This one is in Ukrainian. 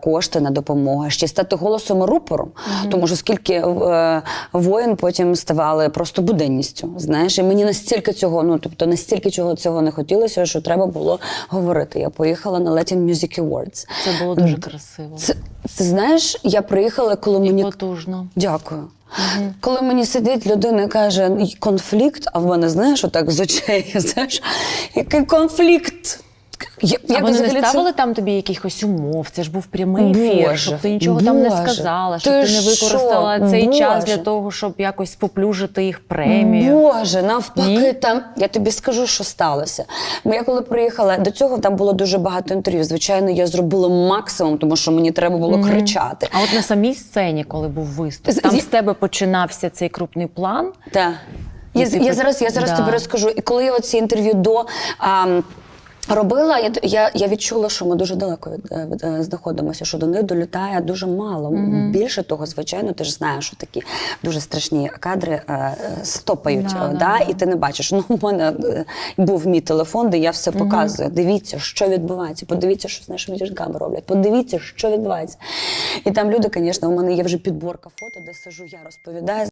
кошти на допомогу, ще стати голосом і рупором. Тому що скільки е, воїн потім ставали просто буденністю. Знаєш, і мені настільки цього, ну тобто настільки чого цього не хотілося, що треба було говорити. Я поїхала на Latin Music Awards. Це було дуже красиво. Це, це знаєш, я приїхала, коли мені Потужно. Дякую. Коли мені сидить людина і каже конфлікт, а в мене знаєш, отак з очей, знаєш, який конфлікт? А як вони не це- ставили там тобі якихось умов? Це ж був прямий ефір, щоб ти нічого там не сказала, щоб ти ти, не використала що? цей час для того, щоб якось поплюжити їх премію. Боже, навпаки, Ні? там я тобі скажу, що сталося. Бо я коли приїхала до цього, там було дуже багато інтерв'ю. Звичайно, я зробила максимум, тому що мені треба було кричати. А от на самій сцені, коли був виступ, З- там з- з тебе починався цей крупний план. Так. Я, я зараз, я зараз да. тобі розкажу. І коли я оці інтерв'ю до. А, Робила, я, я, я відчула, що ми дуже далеко від, е, від, е, знаходимося, що до них долітає дуже мало. Більше того, звичайно, ти ж знаєш, що такі дуже страшні кадри е, стопають, Да, е, да, да, і ти не бачиш. Ну, у мене був мій телефон, де я все показую. Дивіться, що відбувається. Подивіться, що з нашими діжками роблять. Подивіться, що відбувається. І там люди, звісно, у мене є вже підборка фото, де сижу, я розповідаю.